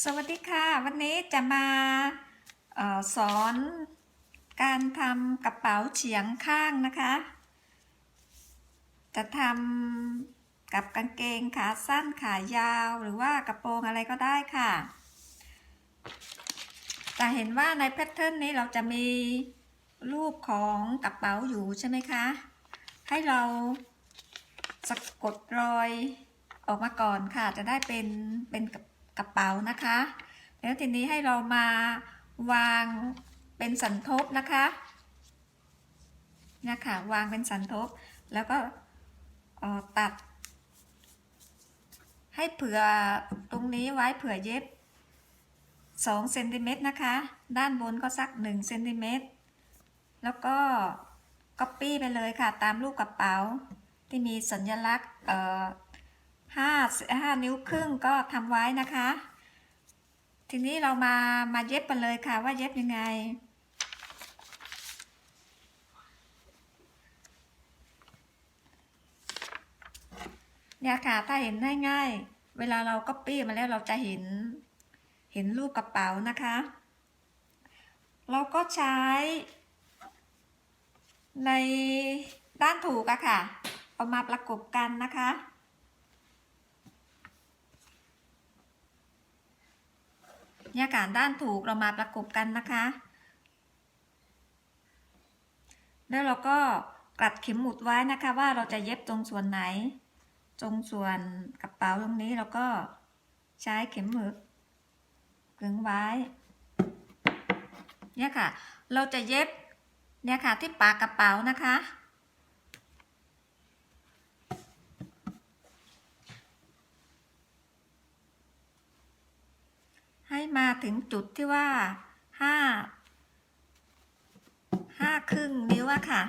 สวัสดีค่ะ วันนี้จะมาออสอนการทำกระเป๋าเฉียงข้างนะคะ จะทำกับกางเกงขาสั้นขายาวหรือว่ากระโปรงอะไรก็ได้ค่ะ จะเห็นว่าในแพทเทิร์นนี้เราจะมีรูปของกระเป๋าอยู่ใช่ไหมคะ ให้เราสะกดรอยออกมาก่อนค่ะ จะได้เป็นเป็นกระ กระเป๋านะคะ แล้วทีนี้ให้เรามาวางเป็นสันทบนะคะนี่ยค่ะวางเป็นสันทบแล้วก็ตัด ให้เผื่อตรงนี้ไว้เผื่อเย็บ2เซนติเมตรนะคะ ด้านบนก็สัก1เซนติเมตรแล้วก็ก๊อปปี้ไปเลยค่ะ ตามรูปกระเป๋าที่มีสัญลักษณ์ ห้าห้านิ้วครึ่งก็ทำไว้นะคะ ทีนี้เรามามาเย็บกันเลยค่ะว่าเย็บยังไงเนี่ยค่ะถ้าเห็นง่ายๆ เวลาเราก็ปี้มาแล้วเราจะเห็น เห็นรูปกระเป๋านะคะ เราก็ใช้ ในด้านถูกอะค่ะ เอามาประกบกันนะคะ เนี่ยค่ะด้านถูกเรามาประกบกันนะคะ แล้วเราก็กลัดเข็มหมุดไว้นะคะว่าเราจะเย็บตรงส่วนไหน ตรงส่วนกระเป๋าตรงนี้เราก็ใช้เข็มหมึกกึงไว้ เนี่ยค่ะ เราจะเย็บเนี่ยค่ะที่ปากกระเป๋านะคะ มาถึงจุดที่ว่าห้าห้าครึ่งนิ้วอะค่ะ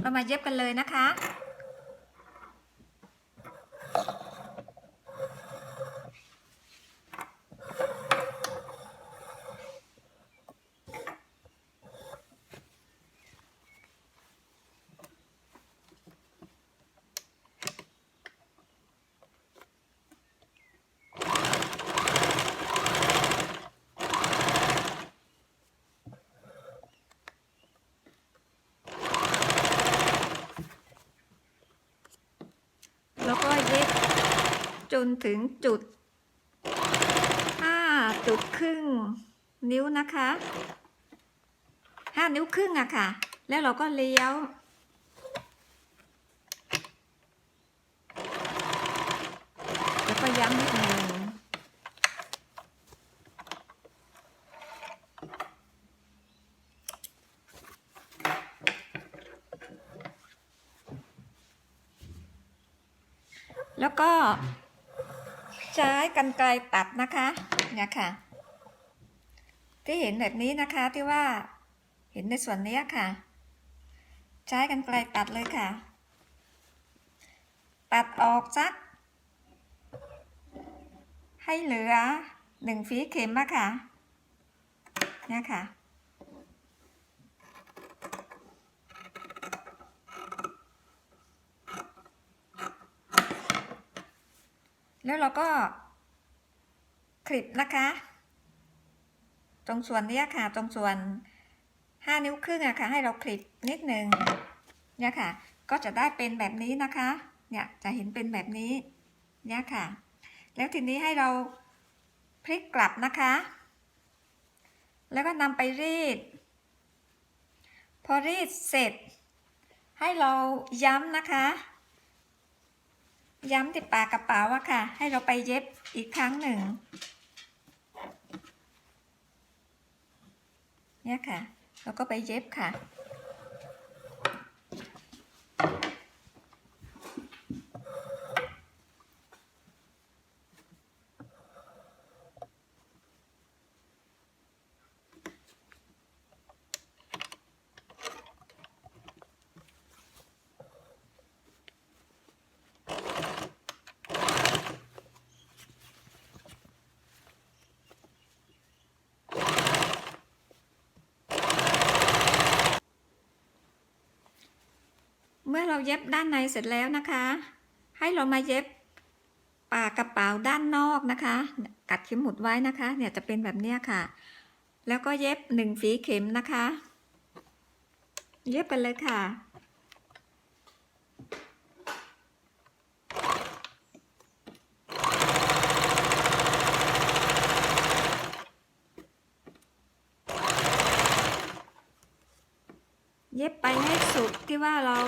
เรามาเย็บกันเลยนะคะ นถึงจุดห้าจุดครึ่งนิ้วนะคะห้านิ้วครึ่งอะค่ะ แล้วเราก็เลี้ยว แล้วก็ย้ำนิดนึงแล้วก็ ใช้กันไกรตัดนะคะเนี่ยค่ะ ที่เห็นแบบนี้นะคะที่ว่าเห็นในส่วนนี้ค่ะ ใช้กันไกรตัดเลยค่ะ ตัดออกสัก ให้เหลือหนึ่งฝีเข็มอะค่ะเนี่ยค่ะ แล้วเราก็ คลิปนะคะ ตรงส่วนเนี้ยค่ะ ตรงส่วนห้านิ้วครึ่งอะค่ะ ให้เราคลิปนิดหนึ่งเนี่ยค่ะ ก็จะได้เป็นแบบนี้นะคะ เนี่ยจะเห็นเป็นแบบนี้เนี่ยค่ะ แล้วทีนี้ให้เราพลิกกลับนะคะ แล้วก็นำไปรีด พอรีดเสร็จ ให้เราย้ำนะคะ ย้ำติดปากกระเป๋าอะค่ะ ให้เราไปเย็บอีกครั้งหนึ่ง เนี่ยค่ะ เราก็ไปเย็บค่ะ เมื่อเราเย็บด้านในเสร็จแล้วนะคะ ให้เรามาเย็บปากกระเป๋าด้านนอกนะคะ กัดเข็มหมุดไว้นะคะ เนี่ยจะเป็นแบบเนี้ยค่ะ แล้วก็เย็บหนึ่งฝีเข็มนะคะ เย็บไปเลยค่ะเย็บไปให้สุดที่ว่าเรา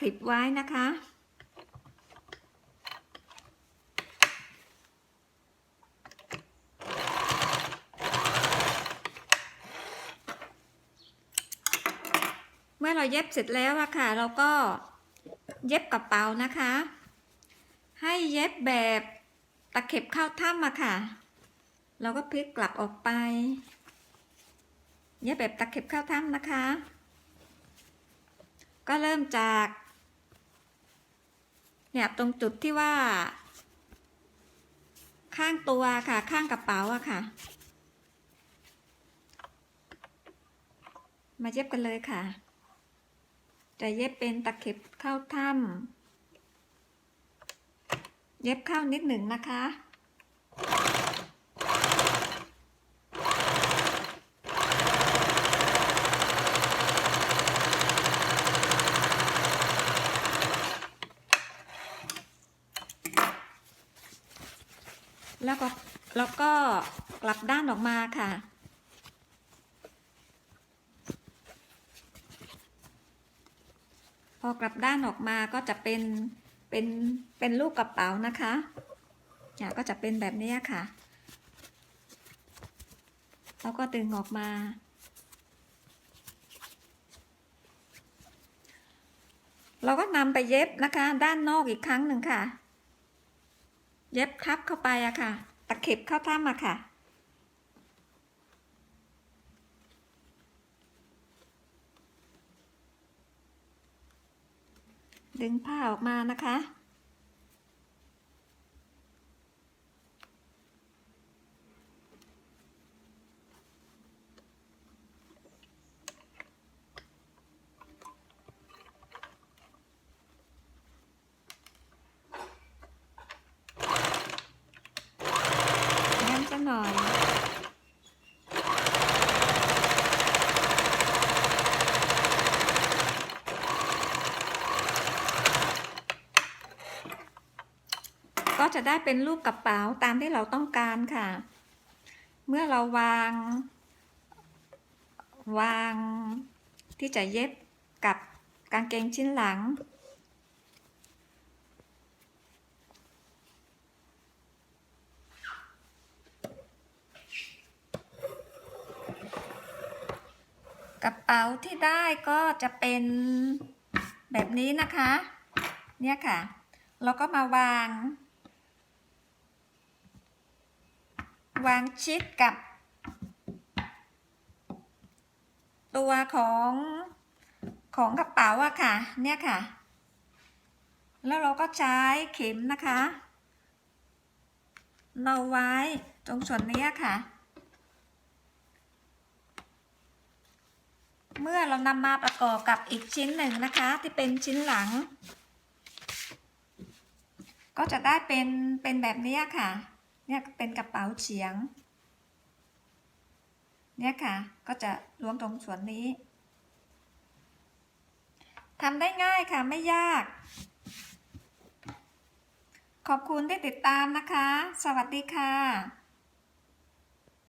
คลิปไว้นะคะ เมื่อเราเย็บเสร็จแล้วอะค่ะ เราก็เย็บกระเป๋านะคะ ให้เย็บแบบตะเข็บเข้าถ้ำอะค่ะ เราก็พลิกกลับออกไป เย็บแบบตะเข็บเข้าถ้ำนะคะ ก็เริ่มจาก เนี่ยตรงจุดที่ว่า ข้างตัวค่ะ ข้างกระเป๋าอะค่ะ มาเย็บกันเลยค่ะ จะเย็บเป็นตะเข็บเข้าถ้ำเย็บเข้านิดหนึ่งนะคะ แล้วก็แล้วก็กลับด้านออกมาค่ะ พอกลับด้านออกมาก็จะเป็นเป็นเป็นลูกกระเป๋านะคะเนี่ยก็จะเป็นแบบนี้ค่ะ แล้วก็ดึงออกมา เราก็นำไปเย็บนะคะ ด้านนอกอีกครั้งหนึ่งค่ะ เย็บทับเข้าไปอะค่ะ ตะเข็บเข้าถ้ำอะค่ะ ดึงผ้าออกมานะคะ จะได้เป็นรูปกระเป๋าตามที่เราต้องการค่ะ เมื่อเราวาง วางที่จะเย็บกับกางเกงชิ้นหลัง กระเป๋าที่ได้ก็จะเป็นแบบนี้นะคะ เนี่ยค่ะ เราก็มาวาง วางชิดกับ ตัวของของกระเป๋าอะค่ะ เนี่ยค่ะ แล้วเราก็ใช้เข็มนะคะ เราไว้ตรงส่วนนี้ค่ะ เมื่อเรานำมาประกอบกับอีกชิ้นหนึ่งนะคะ ที่เป็นชิ้นหลัง ก็จะได้เป็นเป็นแบบนี้ค่ะ เนี่ยเป็นกระเป๋าเฉียง เนี่ยค่ะ ก็จะล้วงตรงส่วนนี้ทำได้ง่ายค่ะไม่ยาก ขอบคุณที่ติดตามนะคะ สวัสดีค่ะ